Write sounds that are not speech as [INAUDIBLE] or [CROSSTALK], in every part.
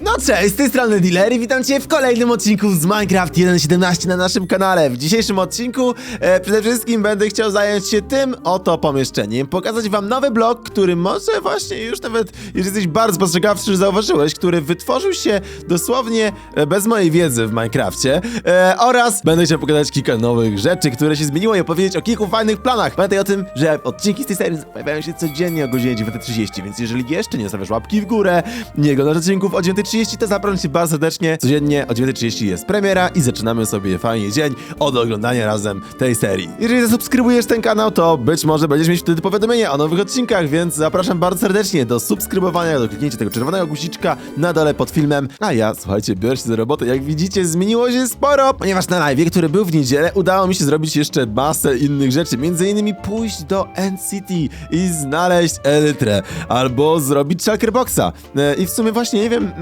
No cześć, z tej strony Dealer i witam cię w kolejnym odcinku z Minecraft 1.17 na naszym kanale. W dzisiejszym odcinku e, przede wszystkim będę chciał zająć się tym oto pomieszczeniem, pokazać wam nowy blok, który może właśnie już nawet, jeżeli jesteś bardzo spostrzegawczy, że zauważyłeś, który wytworzył się dosłownie e, bez mojej wiedzy w Minecrafcie e, oraz będę chciał pokazać kilka nowych rzeczy, które się zmieniło i opowiedzieć o kilku fajnych planach. Pamiętaj o tym, że odcinki z tej serii pojawiają się codziennie o godzinie 9.30, więc jeżeli jeszcze nie zostawiasz łapki w górę, nie oglądasz odcinków o 9.30, to zapraszam cię bardzo serdecznie. Codziennie o 9.30 jest premiera i zaczynamy sobie fajnie dzień od oglądania razem tej serii. Jeżeli zasubskrybujesz ten kanał, to być może będziesz mieć wtedy powiadomienia o nowych odcinkach, więc zapraszam bardzo serdecznie do subskrybowania, do kliknięcia tego czerwonego guziczka na dole pod filmem. A ja, słuchajcie, biorę się za robotę. Jak widzicie, zmieniło się sporo, ponieważ na live, który był w niedzielę, udało mi się zrobić jeszcze masę innych rzeczy. Między innymi pójść do NCT i znaleźć Elytrę, albo zrobić Shulkerboxa. E, I w sumie właśnie, nie wiem,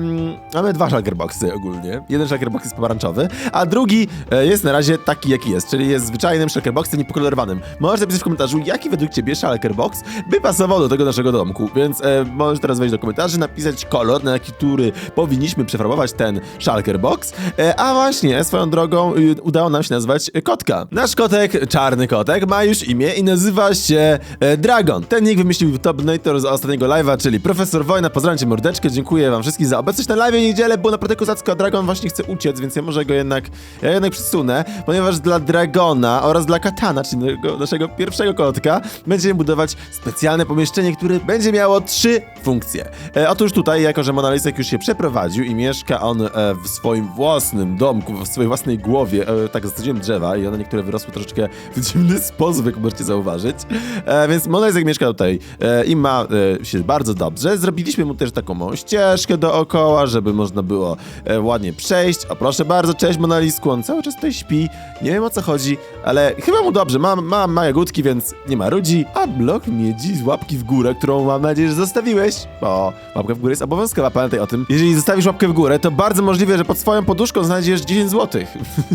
mamy dwa Shulkerboxy ogólnie. Jeden Shulkerbox jest pomarańczowy, a drugi e, jest na razie taki, jaki jest, czyli jest zwyczajnym Shulkerboxem niepokolorowanym. Możesz napisać w komentarzu, jaki według ciebie Shulkerbox by pasował do tego naszego domku, więc e, możesz teraz wejść do komentarzy, napisać kolor, na który powinniśmy przefarbować ten Shulkerbox, e, a właśnie, swoją drogą y, udało nam się nazwać kotka. Nasz kotek, czarny kotek, ma już imię i nazywa się e, Dragon. Ten nick wymyślił Topnator z ostatniego live'a, czyli Profesor Wojna. Pozdrawiam cię mordeczkę, dziękuję wam wszystkim za obecność na live niedzielę, było naprawdę kozacko, a Dragon właśnie chce uciec, więc ja może go jednak, ja jednak przesunę, ponieważ dla Dragona oraz dla Katana, czyli naszego, naszego pierwszego kotka, będziemy budować specjalne pomieszczenie, które będzie miało trzy funkcje. E, otóż tutaj, jako że Monalisek już się przeprowadził i mieszka on e, w swoim własnym domku, w swojej własnej głowie, e, tak zasadziłem drzewa i one niektóre wyrosły troszeczkę w dziwny sposób, jak możecie zauważyć, e, więc Monalisek mieszka tutaj e, i ma e, się bardzo dobrze. Zrobiliśmy mu też taką ścieżkę dookoła, żeby można było e, ładnie przejść. O proszę bardzo, cześć Monalisku, on cały czas tutaj śpi, nie wiem o co chodzi, ale chyba mu dobrze, ma, ma, ma więc nie ma ludzi, a blok miedzi z łapki w górę, którą mam nadzieję, że zostawiłeś, bo łapka w górę jest obowiązkowa, pamiętaj o tym. Jeżeli zostawisz łapkę w górę, to bardzo możliwe, że pod swoją poduszką znajdziesz 10 złotych.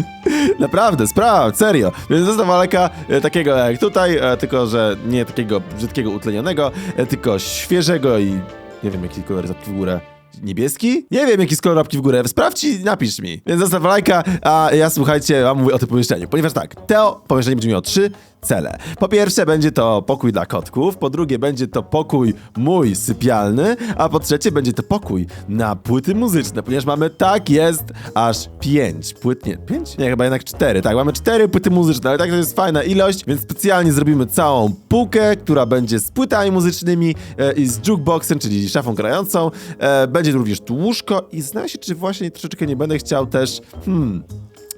[LAUGHS] Naprawdę, sprawdź, serio. Więc zostaw Aleka e, takiego jak tutaj, e, tylko że nie takiego brzydkiego, utlenionego, e, tylko świeżego i nie wiem jaki kolor łapki w górę. Niebieski? Nie wiem, jaki jest kolor łapki w górę. Sprawdź i napisz mi. Więc zostaw lajka, a ja słuchajcie, wam mówię o tym pomieszczeniu. Ponieważ tak, to pomieszczenie będzie miało trzy cele. Po pierwsze będzie to pokój dla kotków, po drugie będzie to pokój mój sypialny, a po trzecie będzie to pokój na płyty muzyczne, ponieważ mamy, tak jest, aż pięć płyt, nie, pięć? Nie, chyba jednak cztery, tak, mamy cztery płyty muzyczne, ale tak to jest fajna ilość, więc specjalnie zrobimy całą półkę, która będzie z płytami muzycznymi e, i z jukeboxem, czyli szafą grającą, e, będzie również tu łóżko i zna się, czy właśnie troszeczkę nie będę chciał też, hmm,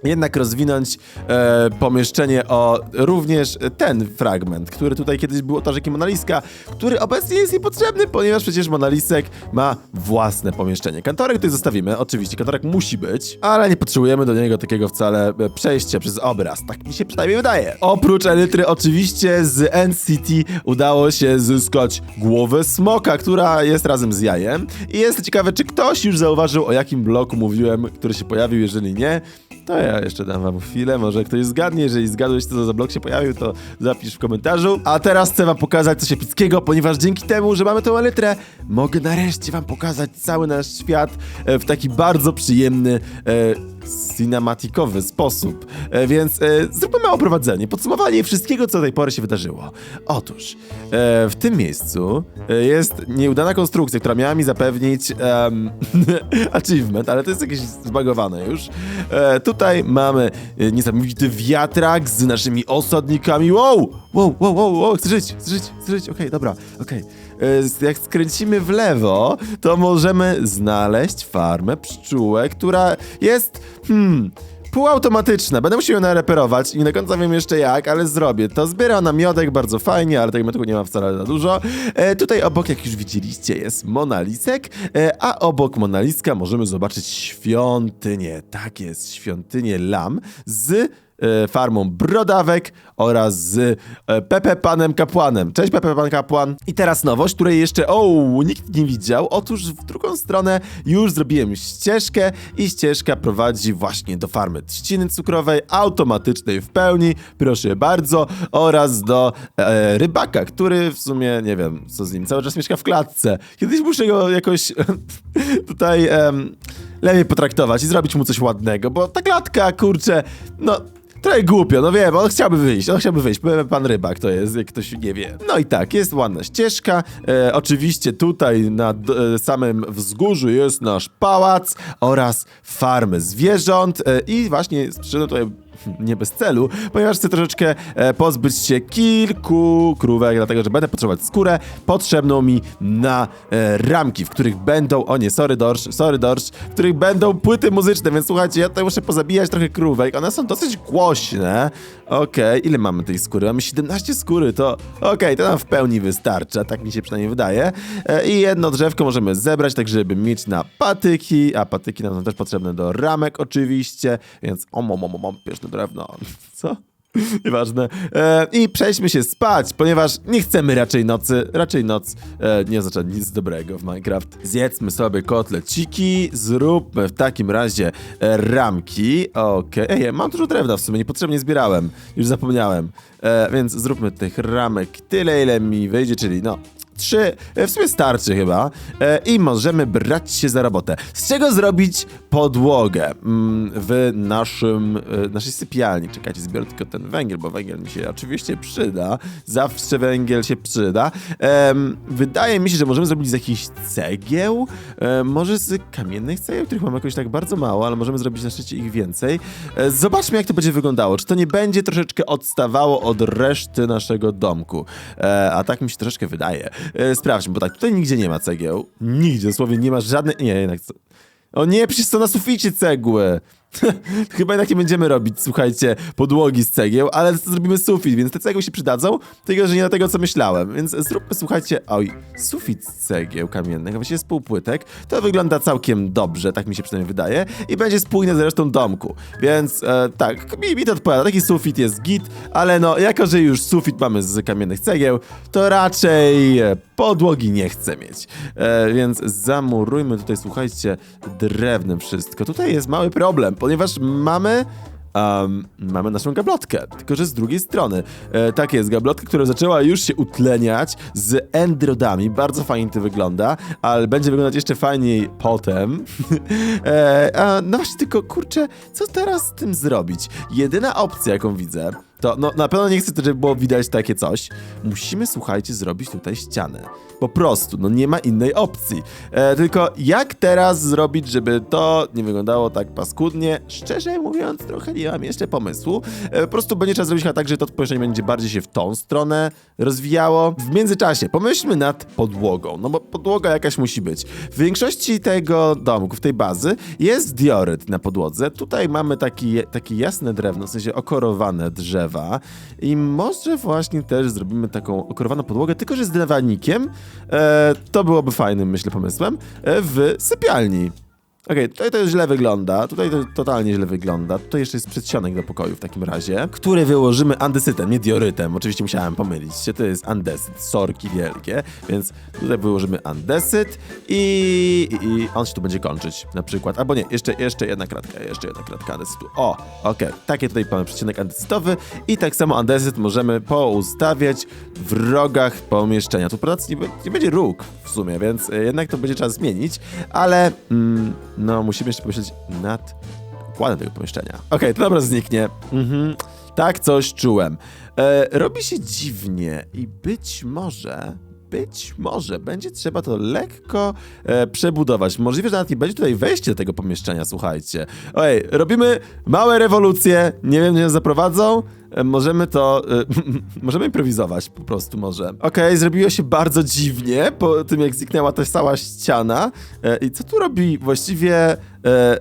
jednak rozwinąć e, pomieszczenie o również ten fragment, który tutaj kiedyś był ołtarzykiem Monaliska, który obecnie jest niepotrzebny, ponieważ przecież Monalisek ma własne pomieszczenie. Kantorek tutaj zostawimy, oczywiście, kantorek musi być, ale nie potrzebujemy do niego takiego wcale e, przejścia przez obraz, tak mi się przynajmniej wydaje. Oprócz Elytry oczywiście z NCT udało się zyskać głowę smoka, która jest razem z jajem i jest ciekawe, czy ktoś już zauważył, o jakim bloku mówiłem, który się pojawił, jeżeli nie, to ja jeszcze dam wam chwilę, może ktoś zgadnie, jeżeli zgadłeś, co za blok się pojawił, to zapisz w komentarzu. A teraz chcę wam pokazać coś epickiego, ponieważ dzięki temu, że mamy tą elytrę, mogę nareszcie wam pokazać cały nasz świat e, w taki bardzo przyjemny, e, cinematikowy sposób. E, więc e, zróbmy małe prowadzenie, podsumowanie wszystkiego, co do tej pory się wydarzyło. Otóż, e, w tym miejscu e, jest nieudana konstrukcja, która miała mi zapewnić em, [LAUGHS] achievement, ale to jest jakieś zbagowane już. E, tutaj mamy e, niesamowity wiatrak z naszymi osadnikami. Wow! Wow, wow, wow, wow, chcę żyć, chcę żyć, chcę żyć, okej, dobra, okej. E, Jak skręcimy w lewo, to możemy znaleźć farmę pszczółek, która jest, hmm, półautomatyczna. Będę musiał ją nareperować i nie do końca wiem jeszcze jak, ale zrobię to. Zbiera na miodek bardzo fajnie, ale tego miodu nie ma wcale za dużo. E, tutaj obok, jak już widzieliście, jest Monalisek, e, a obok Monaliska możemy zobaczyć świątynię. Tak jest, świątynię Lam z e, farmą brodawek oraz z e, Pepe Panem Kapłanem. Cześć Pepe Pan Kapłan. I teraz nowość, której jeszcze, o, nikt nie widział. Otóż w drugą stronę już zrobiłem ścieżkę i ścieżka prowadzi właśnie do farmy trzciny cukrowej, automatycznej w pełni, proszę bardzo, oraz do e, rybaka, który w sumie, nie wiem, co z nim, cały czas mieszka w klatce. Kiedyś muszę go jakoś [LAUGHS] tutaj em, lepiej potraktować i zrobić mu coś ładnego, bo ta klatka, kurczę, no... Trochę głupio, no wiem, on chciałby wyjść, on chciałby wyjść, pan Rybak to jest, jak ktoś nie wie. No i tak, jest ładna ścieżka, e, oczywiście tutaj na e, samym wzgórzu jest nasz pałac oraz farmy zwierząt. E, i właśnie przyszedłem tutaj [LAUGHS] nie bez celu, ponieważ chcę troszeczkę e, pozbyć się kilku krówek, dlatego że będę potrzebować skórę potrzebną mi na e, ramki, w których będą, o nie, sorry dorsz, sorry dorsz, w których będą płyty muzyczne, więc słuchajcie, ja tutaj muszę pozabijać trochę krówek, one są dosyć głośne. Okej, ile mamy tej skóry? Mamy 17 skóry, to okej, to nam w pełni wystarcza, tak mi się przynajmniej wydaje. E, I jedno drzewko możemy zebrać, tak żeby mieć na patyki, a patyki nam są też potrzebne do ramek oczywiście, więc o, mam, mam, mam, pieszne drewno. Co? Nieważne. E, I przejdźmy się spać, ponieważ nie chcemy raczej nocy. Raczej noc e, nie oznacza nic dobrego w Minecraft. Zjedzmy sobie kotleciki, zróbmy w takim razie e, ramki. Okej, Ej, mam dużo drewna w sumie, niepotrzebnie zbierałem. Już zapomniałem. E, więc zróbmy tych ramek tyle, ile mi wyjdzie, czyli no trzy, e, w sumie starczy chyba. E, I możemy brać się za robotę. Z czego zrobić podłogę mm, w naszym, e, naszej sypialni? Czekajcie, zbiorę tylko ten węgiel, bo węgiel mi się oczywiście przyda. Zawsze węgiel się przyda. Wydaje mi się, że możemy zrobić z jakichś cegieł, może z kamiennych cegieł, których mam jakoś tak bardzo mało, ale możemy zrobić na szczęście ich więcej. Zobaczmy, jak to będzie wyglądało. Czy to nie będzie troszeczkę odstawało od reszty naszego domku? A tak mi się troszeczkę wydaje. E, sprawdźmy, bo tak, tutaj nigdzie nie ma cegieł. Nigdzie, dosłownie nie ma żadnej... Nie, jednak... O nie, przecież są na suficie cegły. [LAUGHS] Chyba jednak nie będziemy robić, słuchajcie, podłogi z cegieł, ale zrobimy sufit, więc te cegły się przydadzą, tylko że nie na tego, co myślałem. Więc zróbmy, słuchajcie, oj, sufit z cegieł kamiennych, właściwie z półpłytek. To wygląda całkiem dobrze, tak mi się przynajmniej wydaje, i będzie spójne z resztą domku. Więc e, tak, mi, mi to odpowiada, taki sufit jest git, ale no, jako że już sufit mamy z kamiennych cegieł, to raczej podłogi nie chcę mieć. E, więc zamurujmy tutaj, słuchajcie, drewnem wszystko. Tutaj jest mały problem, ponieważ mamy... Um, mamy naszą gablotkę, tylko że z drugiej strony. E, tak jest, gablotka, która zaczęła już się utleniać z endrodami. Bardzo fajnie to wygląda, ale będzie wyglądać jeszcze fajniej potem. [LAUGHS] e, a, no właśnie, tylko kurczę, co teraz z tym zrobić? Jedyna opcja, jaką widzę, to no, na pewno nie chcę, żeby było widać takie coś. Musimy, słuchajcie, zrobić tutaj ścianę. Po prostu, no nie ma innej opcji. E, tylko jak teraz zrobić, żeby to nie wyglądało tak paskudnie? Szczerze mówiąc, trochę nie mam jeszcze pomysłu. E, po prostu będzie trzeba zrobić chyba tak, że to pomieszczenie będzie bardziej się w tą stronę rozwijało. W międzyczasie pomyślmy nad podłogą, no bo podłoga jakaś musi być. W większości tego domku, w tej bazy, jest dioryt na podłodze. Tutaj mamy taki, takie jasne drewno, w sensie okorowane drzewa. I może właśnie też zrobimy taką okorowaną podłogę, tylko że z dywanikiem. E, to byłoby fajnym, myślę, pomysłem. E, w sypialni. Okej, tutaj to źle wygląda, tutaj to totalnie źle wygląda. Tutaj jeszcze jest przedsionek do pokoju w takim razie, który wyłożymy andesytem, nie diorytem. Oczywiście musiałem pomylić się, to jest andesyt, sorki wielkie, więc tutaj wyłożymy andesyt i, i, i on się tu będzie kończyć na przykład. Albo nie, jeszcze, jeszcze jedna kratka, jeszcze jedna kratka andesytu. O, okej, takie tutaj mamy przedsionek andesytowy i tak samo andesyt możemy poustawiać w rogach pomieszczenia. Tu prawda nie, nie będzie róg w sumie, więc e, jednak to będzie trzeba zmienić, ale mm, no musimy jeszcze pomyśleć nad układem tego pomieszczenia. Okej, to dobra zniknie. Mhm. Tak coś czułem. E, robi się dziwnie i być może... Być może będzie trzeba to lekko e, przebudować. Możliwe, że nawet nie będzie tutaj wejście do tego pomieszczenia, słuchajcie. Ojej, robimy małe rewolucje, nie wiem, gdzie nas zaprowadzą. E, możemy to. E, [LAUGHS] możemy improwizować po prostu, może. Okej, zrobiło się bardzo dziwnie po tym, jak zniknęła ta cała ściana. E, I co tu robi właściwie. E, e,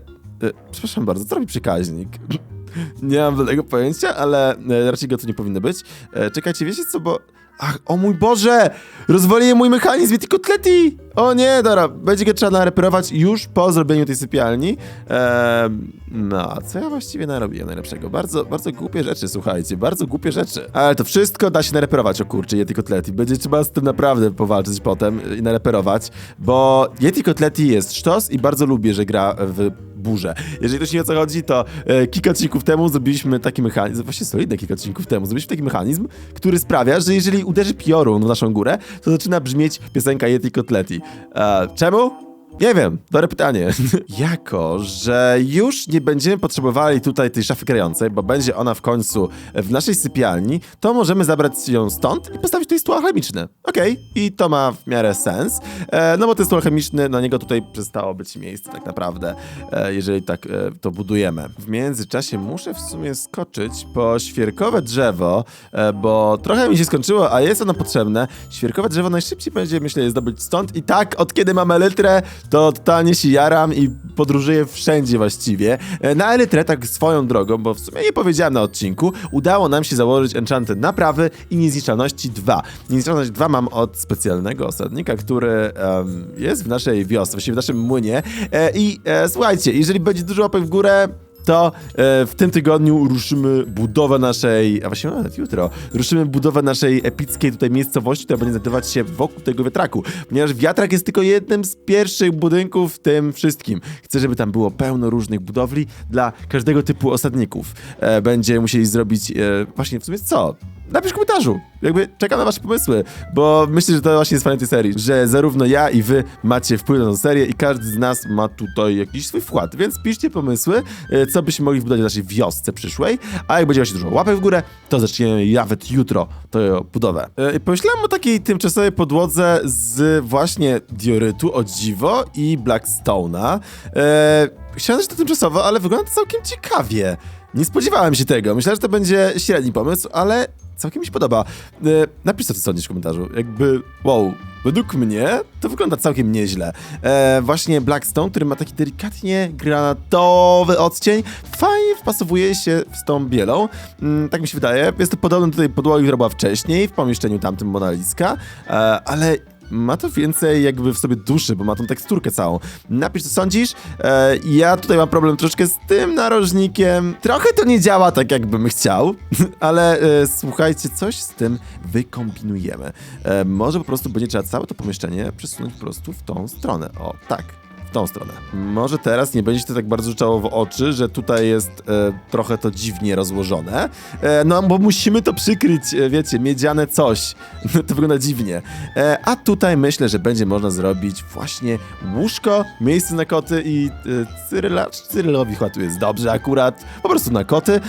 przepraszam bardzo, co robi przekaźnik? [CLEARS THROAT] Nie mam żadnego pojęcia, ale e, raczej go tu nie powinno być. E, czekajcie, wiecie co, bo Ach, o mój Boże! Rozwaliłem mój mechanizm i kotleti! O nie, dobra, będzie go trzeba nareperować już po zrobieniu tej sypialni. Eee, no, co ja właściwie narobiłem najlepszego? Bardzo, bardzo głupie rzeczy, słuchajcie, bardzo głupie rzeczy. Ale to wszystko da się nareperować, o kurczę, Yeti kotleti. Będzie trzeba z tym naprawdę powalczyć potem i nareperować, bo Yeti kotleti jest sztos i bardzo lubię, że gra w burzę. Jeżeli ktoś nie wie o co chodzi, to e, kilka odcinków temu zrobiliśmy taki mechanizm, właśnie solidne kilka odcinków temu, zrobiliśmy taki mechanizm, który sprawia, że jeżeli uderzy piorun w naszą górę, to zaczyna brzmieć piosenka Yeti Kotleti. E, czemu? Nie wiem, dobre pytanie. [LAUGHS] jako, że już nie będziemy potrzebowali tutaj tej szafy grającej, bo będzie ona w końcu w naszej sypialni, to możemy zabrać ją stąd i postawić tutaj stół alchemiczny. Okej, i to ma w miarę sens, e, no bo ten stół alchemiczny, na niego tutaj przestało być miejsce tak naprawdę, e, jeżeli tak e, to budujemy. W międzyczasie muszę w sumie skoczyć po świerkowe drzewo, e, bo trochę mi się skończyło, a jest ono potrzebne. Świerkowe drzewo najszybciej będzie, myślę, zdobyć stąd i tak, od kiedy mam elytrę, to totalnie się jaram i podróżuję wszędzie właściwie. E, Na elytrę, tak swoją drogą, bo w sumie nie powiedziałem na odcinku, udało nam się założyć enchanted naprawy i niezniszczalności 2. Niezniszczalność 2 mam od specjalnego osadnika, który em, jest w naszej wiosce, właściwie w naszym młynie. E, I e, słuchajcie, jeżeli będzie dużo łapek w górę, to e, w tym tygodniu ruszymy budowę naszej, a właściwie nawet jutro, ruszymy budowę naszej epickiej tutaj miejscowości, która będzie znajdować się wokół tego wiatraku, ponieważ wiatrak jest tylko jednym z pierwszych budynków w tym wszystkim. Chcę, żeby tam było pełno różnych budowli dla każdego typu osadników. E, będziemy musieli zrobić e, właśnie w sumie co? Napisz w komentarzu. Jakby czekam na wasze pomysły, bo myślę, że to właśnie jest fajne tej serii, że zarówno ja i wy macie wpływ na tę serię i każdy z nas ma tutaj jakiś swój wkład, więc piszcie pomysły, e, co byśmy mogli wbudować w naszej wiosce przyszłej, a jak będzie właśnie dużo łapek w górę, to zaczniemy nawet jutro tę budowę. E, i Pomyślałem o takiej tymczasowej podłodze z właśnie diorytu, o dziwo, i blackstone'a. E, Chciałem, że to tymczasowo, ale wygląda to całkiem ciekawie. Nie spodziewałem się tego. Myślałem, że to będzie średni pomysł, ale całkiem mi się podoba. E, napisz co ty sądzisz w komentarzu. Jakby, wow, według mnie to wygląda całkiem nieźle. E, właśnie Blackstone, który ma taki delikatnie granatowy odcień, fajnie wpasowuje się z tą bielą. Mm, tak mi się wydaje. Jest to podobne do tej podłogi, która była wcześniej w pomieszczeniu tamtym Monaliska, e, ale ma to więcej jakby w sobie duszy, bo ma tą teksturkę całą. Napisz, co sądzisz. E, ja tutaj mam problem troszkę z tym narożnikiem. Trochę to nie działa tak, jakbym chciał, [LAUGHS] ale e, słuchajcie, coś z tym wykombinujemy. E, może po prostu będzie trzeba całe to pomieszczenie przesunąć po prostu w tą stronę. O, tak w tą stronę. Może teraz nie będzie to tak bardzo rzucało w oczy, że tutaj jest e, trochę to dziwnie rozłożone. E, no, bo musimy to przykryć, e, wiecie, miedziane coś. [LAUGHS] to wygląda dziwnie. E, a tutaj myślę, że będzie można zrobić właśnie łóżko, miejsce na koty i e, Cyryla, Cyrylowi chyba tu jest dobrze akurat, po prostu na koty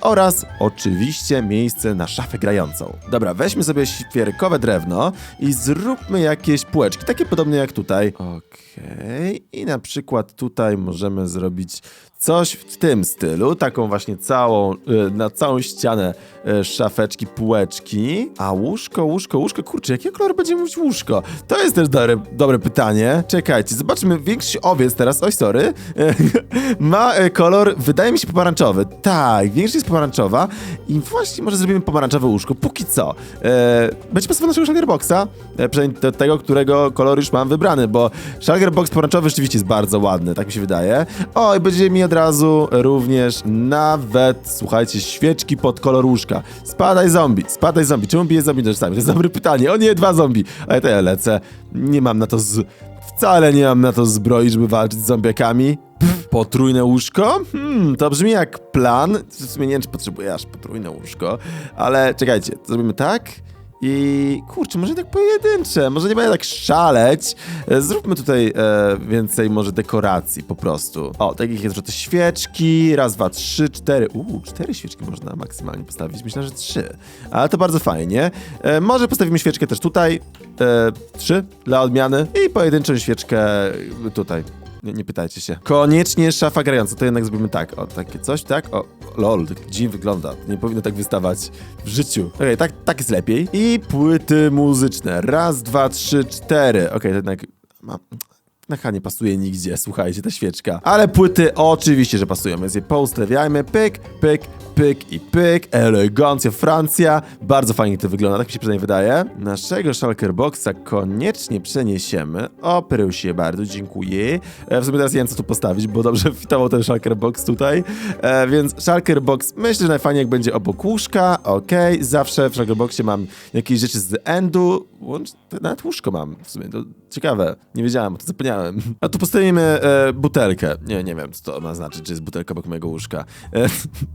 oraz oczywiście miejsce na szafę grającą. Dobra, weźmy sobie świerkowe drewno i zróbmy jakieś półeczki, takie podobne jak tutaj. Okej, i na przykład tutaj możemy zrobić coś w tym stylu, taką właśnie całą, y, na całą ścianę y, szafeczki, półeczki. A łóżko, łóżko, łóżko, kurczę, jaki kolor będzie mieć łóżko? To jest też dobre, dobre pytanie. Czekajcie, zobaczmy, większość owiec teraz, oj sorry, [LAUGHS] ma e, kolor, wydaje mi się, pomarańczowy. Tak, większość jest pomarańczowa i właśnie może zrobimy pomarańczowe łóżko, póki co. E, będzie pasował naszego Shulgerboxa, e, przynajmniej do tego, którego kolor już mam wybrany, bo Shulgerbox pomarańczowy rzeczywiście jest bardzo ładny, tak mi się wydaje. O, i będzie mi od razu również nawet, słuchajcie, świeczki pod kolor łóżka. Spadaj zombie, spadaj zombie. Czemu bije zombie nożami? To jest dobre pytanie. O nie, dwa zombie. Ale to ja lecę. Nie mam na to z... Wcale nie mam na to zbroi, żeby walczyć z zombiakami. Pff, potrójne łóżko? Hmm, to brzmi jak plan. W sumie nie wiem, czy potrzebuję aż potrójne łóżko. Ale czekajcie, zrobimy tak. I kurczę, może tak pojedyncze, może nie będę tak szaleć. E, Zróbmy tutaj e, więcej może dekoracji po prostu. O, takich jest, że to świeczki, raz, dwa, trzy, cztery. Uuu, cztery świeczki można maksymalnie postawić, myślę, że trzy. Ale to bardzo fajnie. E, może postawimy świeczkę też tutaj, e, trzy dla odmiany i pojedynczą świeczkę tutaj. Nie, nie pytajcie się. Koniecznie szafa grająca, to jednak zrobimy tak. O, takie coś, tak? O, lol, dziwnie wygląda. Nie powinno tak wystawać w życiu. Okej, tak, tak jest lepiej. I płyty muzyczne. Raz, dwa, trzy, cztery. Okej, to jednak... Mam... na H nie pasuje nigdzie, słuchajcie, ta świeczka. Ale płyty oczywiście, że pasują, więc je poustawiajmy, pyk, pyk, pyk i pyk, elegancja Francja, bardzo fajnie to wygląda, tak mi się przynajmniej wydaje. Naszego Shulker Boxa koniecznie przeniesiemy, o, się bardzo, dziękuję. E, w sumie teraz nie wiem, co tu postawić, bo dobrze [LAUGHS] fitował ten Shulker Box tutaj, e, więc Shulker Box myślę, że najfajniej jak będzie obok łóżka, okej, zawsze w Shulker Boxie mam jakieś rzeczy z endu, łącz, nawet łóżko mam w sumie, to ciekawe, nie wiedziałem, bo to zapomniałem. [LAUGHS] A tu postawimy e, butelkę, nie, nie wiem, co to ma znaczyć, czy jest butelka obok mojego łóżka. E,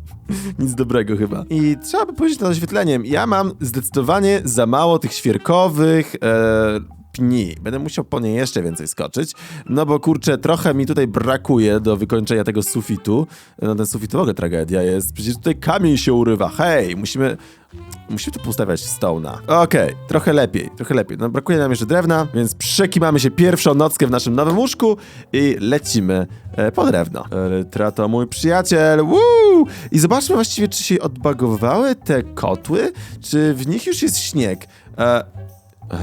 [LAUGHS] nic dobrego chyba. I trzeba by powiedzieć nad oświetleniem, ja mam zdecydowanie za mało tych świerkowych, e, pni. Będę musiał po nie jeszcze więcej skoczyć, no bo kurczę, trochę mi tutaj brakuje do wykończenia tego sufitu. No ten sufit w ogóle tragedia jest, przecież tutaj kamień się urywa, hej, musimy... Musimy tu postawiać stone'a. Okej, trochę lepiej, trochę lepiej. No brakuje nam jeszcze drewna, więc przekimamy się pierwszą nockę w naszym nowym łóżku i lecimy e, po drewno. Elytra to mój przyjaciel, Woo! I zobaczmy właściwie, czy się odbagowały te kotły, czy w nich już jest śnieg. E, a?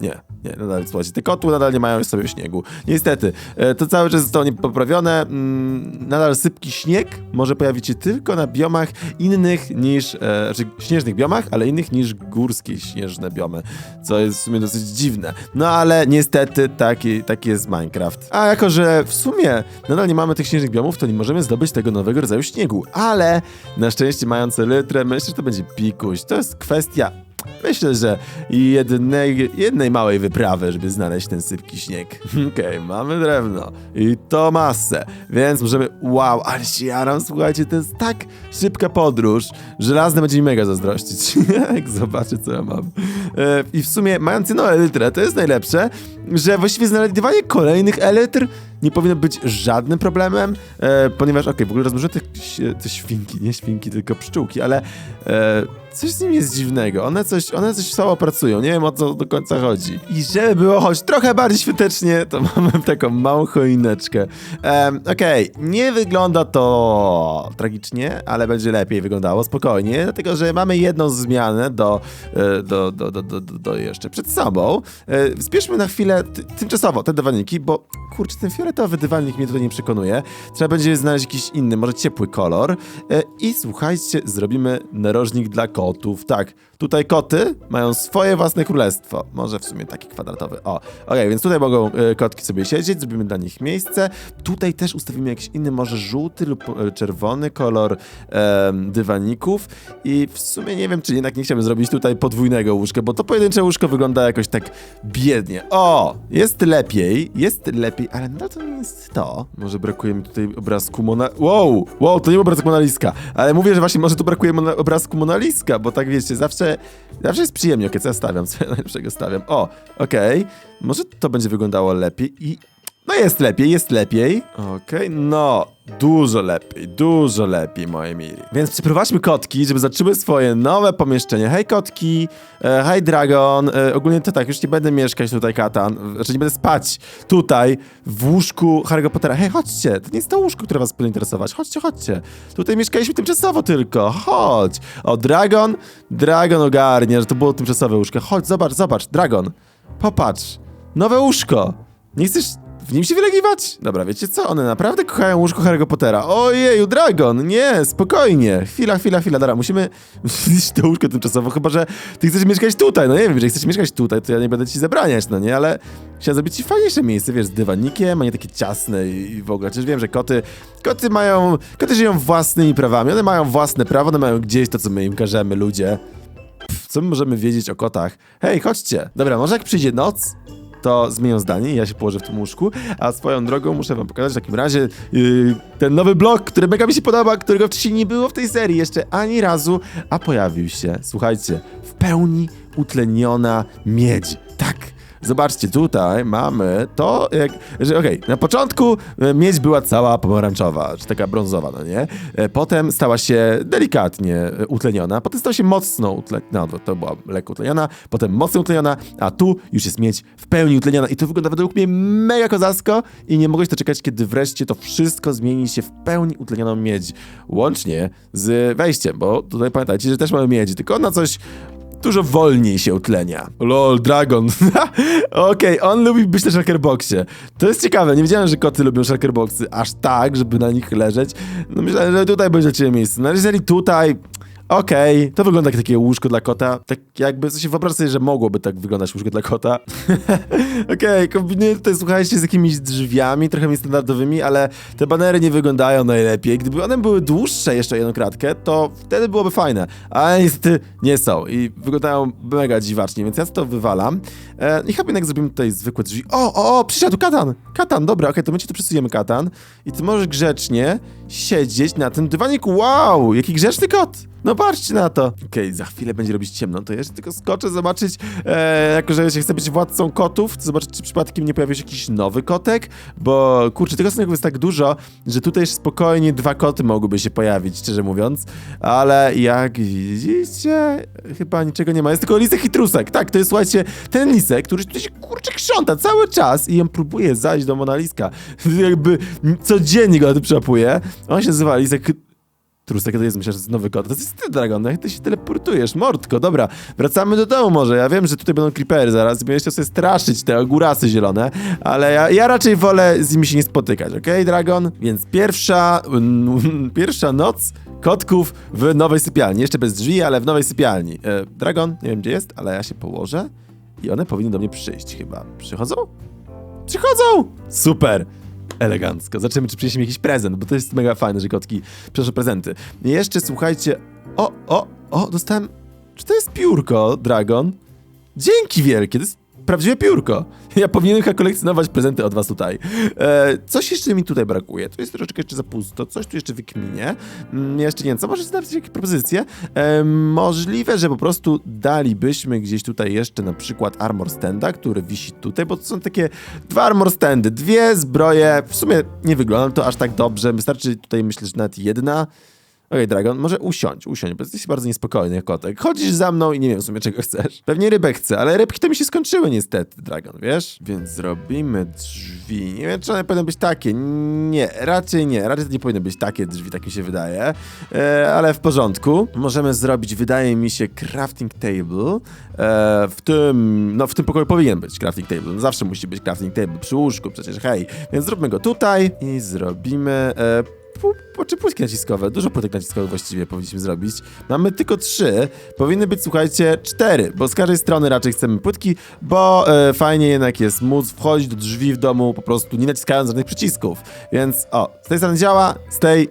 Nie, nie, nadal słuchajcie, te kotły nadal nie mają już sobie śniegu. Niestety, e, to cały czas zostało niepoprawione. Mm, nadal sypki śnieg może pojawić się tylko na biomach innych niż, e, znaczy śnieżnych biomach, ale innych niż górskie śnieżne biomy, co jest w sumie dosyć dziwne. No ale niestety taki, taki jest Minecraft. A jako, że w sumie nadal nie mamy tych śnieżnych biomów, to nie możemy zdobyć tego nowego rodzaju śniegu, ale na szczęście mając litrę, myślę, że to będzie pikuś. To jest kwestia Myślę, że jednej, jednej małej wyprawy, żeby znaleźć ten sypki śnieg. [LAUGHS] Okej, okay, mamy drewno. I to masę. Więc możemy... Wow, ale się jaram, słuchajcie, to jest tak szybka podróż. Żelazne będzie mi mega zazdrościć. [LAUGHS] Jak zobaczę, co ja mam. E, I w sumie, mając jedną elytrę, to jest najlepsze, że właściwie znajdywanie kolejnych elitr nie powinno być żadnym problemem, e, ponieważ, okej, okay, w ogóle rozmnożyłem te, te świnki, nie świnki, tylko pszczółki, ale e, coś z nimi jest dziwnego. One coś, one coś słabo pracują, nie wiem o co do końca chodzi. I żeby było choć trochę bardziej świątecznie, to [LAUGHS] mamy taką małą choineczkę. E, okej, okay, nie wygląda to tragicznie, ale będzie lepiej wyglądało, spokojnie, dlatego, że mamy jedną zmianę do, e, do, do, do, do, do jeszcze przed sobą. E, spieszmy na chwilę tymczasowo te dywaniki, bo kurczę, ten fioletowy dywanik mnie tutaj nie przekonuje. Trzeba będzie znaleźć jakiś inny, może ciepły kolor. E, I słuchajcie, zrobimy narożnik dla kotów. Tak, tutaj koty mają swoje własne królestwo. Może w sumie taki kwadratowy. O, okej, okay, więc tutaj mogą e, kotki sobie siedzieć, zrobimy dla nich miejsce. Tutaj też ustawimy jakiś inny, może żółty lub e, czerwony kolor e, dywaników. I w sumie nie wiem, czy jednak nie chciałbym zrobić tutaj podwójnego łóżka, bo to pojedyncze łóżko wygląda jakoś tak biednie. O, jest lepiej, jest lepiej, ale no to nie jest to. Może brakuje mi tutaj obrazku Mona... Wow, wow, to nie obrazek Monaliska, ale mówię, że właśnie może tu brakuje mona... obrazku Monaliska, bo tak wiecie, zawsze, zawsze jest przyjemnie, okej, co ja stawiam, co ja najlepszego stawiam. O, okej, okay. może to będzie wyglądało lepiej i no jest lepiej, jest lepiej. Okej, no, dużo lepiej, dużo lepiej, moi mili. Więc przyprowadźmy kotki, żeby zobaczyły swoje nowe pomieszczenie. Hej kotki, e, hej dragon, e, ogólnie to tak, już nie będę mieszkać tutaj, katan, znaczy nie będę spać tutaj, w łóżku Harry'ego Pottera. Hej, chodźcie, to nie jest to łóżko, które was powinno interesować, chodźcie, chodźcie. Tutaj mieszkaliśmy tymczasowo tylko, chodź. O, dragon, dragon ogarnie, że to było tymczasowe łóżko. Chodź, zobacz, zobacz, dragon, popatrz, nowe łóżko. Nie chcesz w nim się wylegiwać? Dobra, wiecie co? One naprawdę kochają łóżko Harry'ego Pottera. Ojeju, Dragon! Nie, spokojnie. Chwila, chwila, chwila. Dobra, musimy zniszczyć to łóżko tymczasowo, chyba że ty chcesz mieszkać tutaj. No nie wiem, jeżeli chcesz mieszkać tutaj, to ja nie będę ci zabraniać, no nie? Ale chciałem zrobić ci fajniejsze miejsce, wiesz, z dywanikiem, a nie takie ciasne i w ogóle. Przecież wiem, że koty, koty mają, koty żyją własnymi prawami. One mają własne prawo, one mają gdzieś to, co my im każemy, ludzie. Pff, co my możemy wiedzieć o kotach? Hej, chodźcie. Dobra, może jak przyjdzie noc, to zmienią zdanie i ja się położę w tym łóżku. A swoją drogą muszę wam pokazać w takim razie yy, ten nowy blok, który mega mi się podoba, którego wcześniej nie było w tej serii jeszcze ani razu, a pojawił się, słuchajcie, w pełni utleniona miedź. Tak, Zobaczcie, tutaj mamy to, jak, że okej, okay, na początku e, miedź była cała pomarańczowa, czy taka brązowa, no nie? E, potem stała się delikatnie e, utleniona, potem stała się mocno utleniona, no to była lekko utleniona, potem mocno utleniona, a tu już jest miedź w pełni utleniona i to wygląda według mnie mega kozacko i nie mogę się doczekać, kiedy wreszcie to wszystko zmieni się w pełni utlenioną miedź, łącznie z wejściem, bo tutaj pamiętajcie, że też mamy miedź, tylko ona coś dużo wolniej się utlenia. Lol, Dragon. [LAUGHS] Okej, on lubi być na shulkerboxie. To jest ciekawe, nie wiedziałem, że koty lubią shulkerboxy aż tak, żeby na nich leżeć. No myślałem, że tutaj będzie ciebie miejsce. No jeżeli tutaj... Okej, to wygląda jak takie łóżko dla kota. Tak jakby, co się wyobraź sobie, że mogłoby tak wyglądać łóżko dla kota. [LAUGHS] Okej, kombinuję tutaj, słuchajcie, z jakimiś drzwiami, trochę niestandardowymi, ale te banery nie wyglądają najlepiej. Gdyby one były dłuższe jeszcze jedną kratkę, to wtedy byłoby fajne. Ale niestety nie są i wyglądają mega dziwacznie, więc ja to wywalam. E, I chyba jednak zrobimy tutaj zwykłe drzwi. O, o, o, przyszedł katan! Katan, dobra, okej, to my ci tu przesuniemy katan. I ty możesz grzecznie siedzieć na tym dywaniku. Wow, jaki grzeczny kot! No patrzcie na to. Okej, za chwilę będzie robić ciemno, to jeszcze tylko skoczę zobaczyć, e, jako że się chcę być władcą kotów, to zobaczyć, czy przypadkiem nie pojawi się jakiś nowy kotek, bo kurczę, tego snaków jest tak dużo, że tutaj jeszcze spokojnie dwa koty mogłyby się pojawić, szczerze mówiąc, ale jak widzicie, chyba niczego nie ma, jest tylko lisek i trusek, tak, to jest, słuchajcie, ten lisek, który tutaj się kurczę krząta cały czas i on próbuje zajść do Monaliska, [LAUGHS] jakby codziennie go na tym przyłapuje, on się nazywa lisek Trusek to jest, myślę, że to jest nowy kod. To jest ty, Dragon, no jak ty się teleportujesz, mordko, dobra. Wracamy do domu może, ja wiem, że tutaj będą creepery zaraz i będziecie sobie straszyć te ogórasy zielone, ale ja, ja raczej wolę z nimi się nie spotykać, okej, Dragon? Więc pierwsza, pierwsza noc kotków w nowej sypialni. Jeszcze bez drzwi, ale w nowej sypialni. E, Dragon, nie wiem gdzie jest, ale ja się położę i one powinny do mnie przyjść chyba. Przychodzą? Przychodzą! Super! Elegancko. Zobaczymy, czy przyniesie mi jakiś prezent, bo to jest mega fajne, że kotki przynoszą prezenty. I jeszcze słuchajcie. O, o, o, dostałem. Czy to jest piórko, Dragon? Dzięki wielkie, to jest prawdziwe piórko. [LAUGHS] Ja powinienem chyba kolekcjonować prezenty od was tutaj. E, coś jeszcze mi tutaj brakuje. Tu jest troszeczkę jeszcze za pusto, coś tu jeszcze wykminie. Mm, jeszcze nie wiem, co może znaleźć jakieś propozycje? E, możliwe, że po prostu dalibyśmy gdzieś tutaj jeszcze na przykład armor standa, który wisi tutaj, bo to są takie dwa armor standy, dwie zbroje. W sumie nie wygląda to aż tak dobrze. Wystarczy tutaj myślę, że nawet jedna. Okej, Dragon, może usiądź, usiądź, bo jesteś bardzo niespokojny jak kotek. Chodzisz za mną i nie wiem w sumie czego chcesz. Pewnie rybek chcę, ale rybki to mi się skończyły niestety, Dragon, wiesz? Więc zrobimy drzwi. Nie wiem, czy one powinny być takie. Nie, raczej nie. Raczej to nie powinny być takie drzwi, tak mi się wydaje. E, ale w porządku. Możemy zrobić, wydaje mi się, crafting table. E, w tym, no w tym pokoju powinien być crafting table. No, zawsze musi być crafting table przy łóżku, przecież hej. Więc zróbmy go tutaj i zrobimy... E, pu- czy płytki naciskowe? Dużo płytek naciskowych właściwie powinniśmy zrobić. Mamy tylko trzy. Powinny być, słuchajcie, cztery, bo z każdej strony raczej chcemy płytki, bo e, fajnie jednak jest móc wchodzić do drzwi w domu po prostu nie naciskając żadnych przycisków. Więc o, z tej strony działa, z tej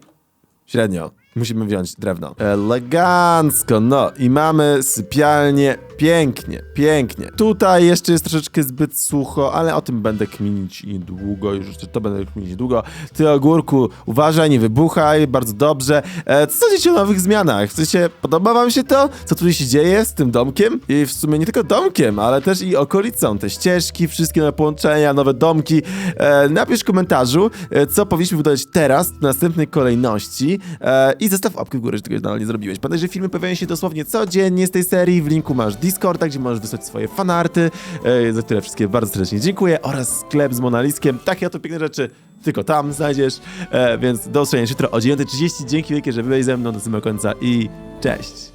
średnio. Musimy wziąć drewno. Elegancko, no i mamy sypialnię. Pięknie, pięknie. Tutaj jeszcze jest troszeczkę zbyt sucho, ale o tym będę kminić niedługo, już to będę kminić niedługo. Ty ogórku, uważaj, nie wybuchaj, bardzo dobrze. E, co sądzicie o nowych zmianach? W sensie, podoba wam się to? Co tutaj się dzieje z tym domkiem? I w sumie nie tylko domkiem, ale też i okolicą. Te ścieżki, wszystkie nowe połączenia, nowe domki. E, napisz w komentarzu, e, co powinniśmy wydobyć teraz, w następnej kolejności. E, I zostaw łapkę w górę, że tego nadal nie zrobiłeś. Pamiętaj, że filmy pojawiają się dosłownie codziennie z tej serii. W linku masz Discorda, gdzie możesz wysłać swoje fanarty, e, za które wszystkie bardzo serdecznie dziękuję, oraz sklep z Monaliskiem. Takie oto piękne rzeczy tylko tam znajdziesz. E, więc do usłyszenia jutro o 9.30. Dzięki wielkie, że byłeś ze mną do samego końca i cześć!